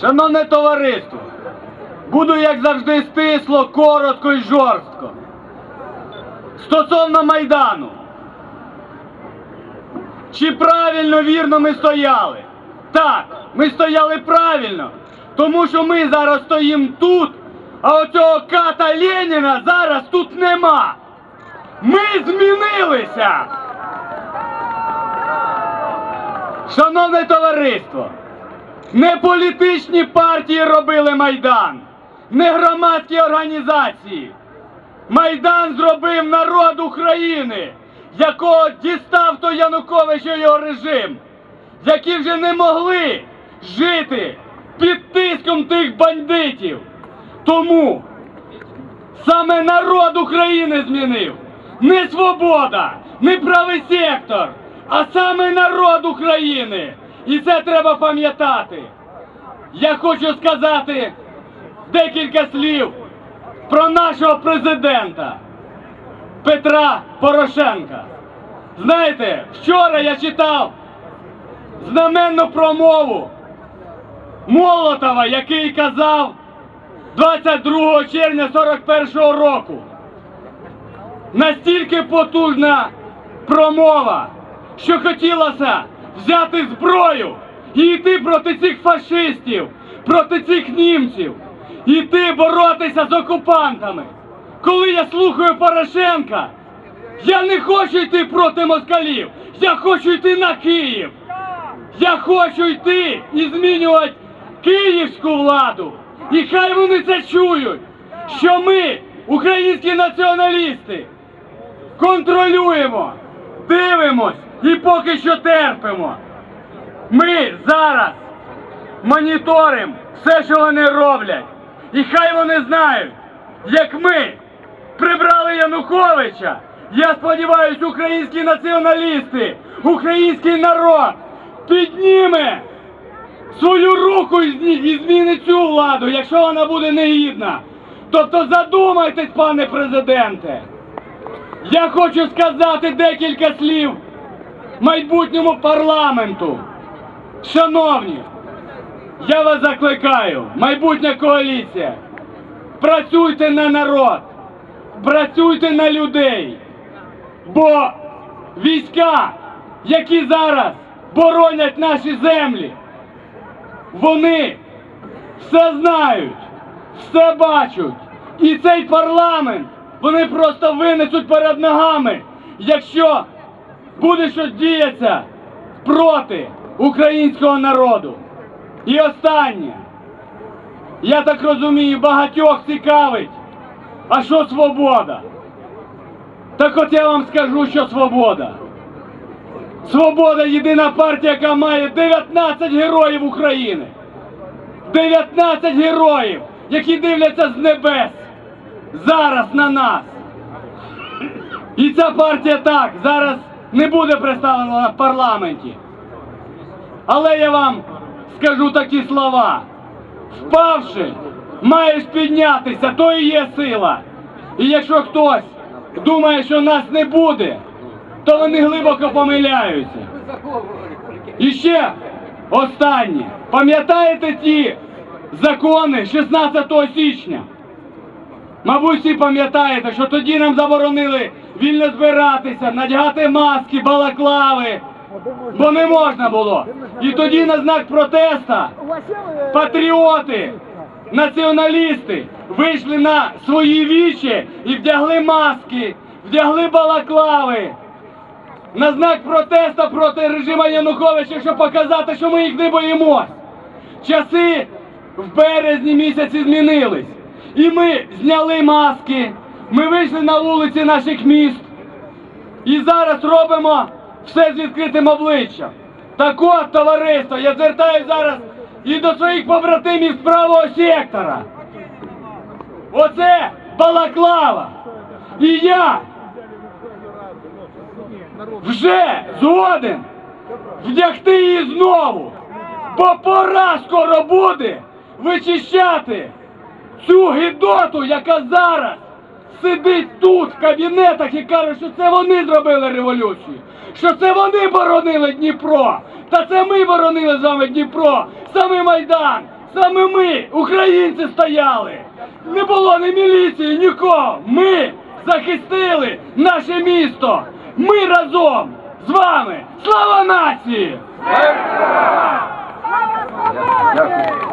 Шановне товариство, буду як завжди стисло, коротко і жорстко. Стосовно Майдану. Чи правильно вірно ми стояли? Так, ми стояли правильно, тому що ми зараз стоїмо тут, а оцього ката Леніна зараз тут нема. Ми змінилися. Шановне товариство, не політичні партії робили Майдан, не громадські організації. Майдан зробив народ України, якого дістав той Янукович і його режим, які вже не могли жити під тиском тих бандитів. Тому саме народ України змінив. Не свобода, не правий сектор, а саме народ України. І це треба пам'ятати. Я хочу сказати декілька слів про нашого президента Петра Порошенка. Знаєте, вчора я читав знаменну промову Молотова, який казав 22 червня 41 року. Настільки потужна промова, що хотілося взяти зброю і йти проти цих фашистів, проти цих німців, йти боротися з окупантами. Коли я слухаю Порошенка, я не хочу йти проти москалів, я хочу йти на Київ. Я хочу йти і змінювати київську владу. І хай вони це чують, що ми, українські націоналісти, контролюємо, дивимось і поки що терпимо. Ми зараз моніторимо все, що вони роблять. І хай вони знають, як ми прибрали Януковича. Я сподіваюся, українські націоналісти, український народ підніме свою руку і змінить цю владу, якщо вона буде негідна. Тобто задумайтесь, пане президенте. Я хочу сказати декілька слів майбутньому парламенту. Шановні, я вас закликаю, майбутня коаліція, працюйте на народ, працюйте на людей, бо війська, які зараз боронять наші землі, вони все знають, все бачать. І цей парламент вони просто винесуть перед ногами, якщо буде щось діятися проти українського народу. І останнє. Я так розумію, багатьох цікавить. А що свобода? Так от я вам скажу, що свобода. Свобода єдина партія, яка має 19 героїв України. 19 героїв, які дивляться з небес зараз на нас. І ця партія так зараз не буде представлена в парламенті. Але я вам скажу такі слова. Впавши, маєш піднятися, то і є сила. І якщо хтось думає, що нас не буде, то вони глибоко помиляються. І ще останнє. Пам'ятаєте ті закони 16 січня? Мабуть, всі пам'ятаєте, що тоді нам заборонили вільно збиратися, надягати маски, балаклави, бо не можна було. І тоді на знак протеста патріоти, націоналісти вийшли на свої вічі і вдягли маски, вдягли балаклави. На знак протесту проти режиму Януковича, щоб показати, що ми їх не боїмось. Часи в березні місяці змінились. І ми зняли маски, ми вийшли на вулиці наших міст. І зараз робимо все з відкритим обличчям. Так от, товариство, я звертаюся зараз і до своїх побратимів з правого сектора. Оце балаклава. І я вже згоден вдягти її знову. Бо пора скоро буде вичищати цю гідоту, яка зараз сидить тут, в кабінетах і каже, що це вони зробили революцію, що це вони боронили Дніпро. Та це ми боронили з вами Дніпро, саме Майдан, саме ми, українці стояли. Не було ні міліції, нікого. Ми захистили наше місто. Ми разом з вами. Слава нації! Слава!